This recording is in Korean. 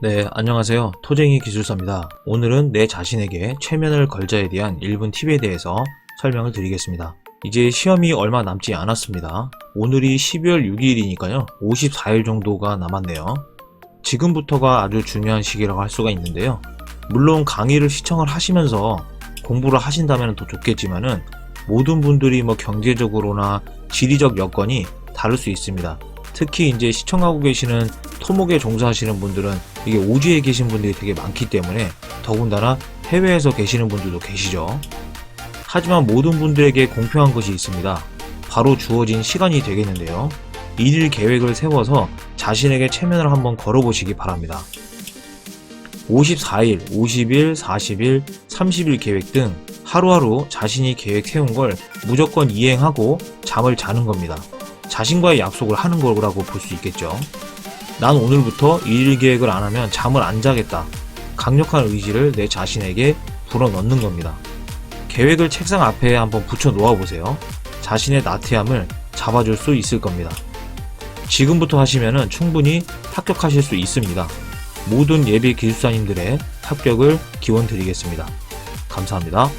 네, 안녕하세요. 토쟁이 기술사입니다. 오늘은 내 자신에게 최면을 걸자에 대한 1분 팁에 대해서 설명을 드리겠습니다. 이제 시험이 얼마 남지 않았습니다. 오늘이 12월 6일이니까요. 54일 정도가 남았네요. 지금부터가 아주 중요한 시기라고 할 수가 있는데요. 물론 강의를 시청을 하시면서 공부를 하신다면 더 좋겠지만은 모든 분들이 뭐 경제적으로나 지리적 여건이 다를 수 있습니다. 특히 이제 시청하고 계시는 토목에 종사하시는 분들은 이게 오지에 계신 분들이 되게 많기 때문에 더군다나 해외에서 계시는 분들도 계시죠. 하지만 모든 분들에게 공평한 것이 있습니다. 바로 주어진 시간이 되겠는데요. 일일 계획을 세워서 자신에게 체면을 한번 걸어보시기 바랍니다. 54일, 50일, 40일, 30일 계획 등 하루하루 자신이 계획 세운 걸 무조건 이행하고 잠을 자는 겁니다. 자신과의 약속을 하는 거라고 볼 수 있겠죠. 난 오늘부터 일일 계획을 안 하면 잠을 안 자겠다. 강력한 의지를 내 자신에게 불어넣는 겁니다. 계획을 책상 앞에 한번 붙여 놓아 보세요. 자신의 나태함을 잡아줄 수 있을 겁니다. 지금부터 하시면 충분히 합격하실 수 있습니다. 모든 예비 기술사님들의 합격을 기원 드리겠습니다. 감사합니다.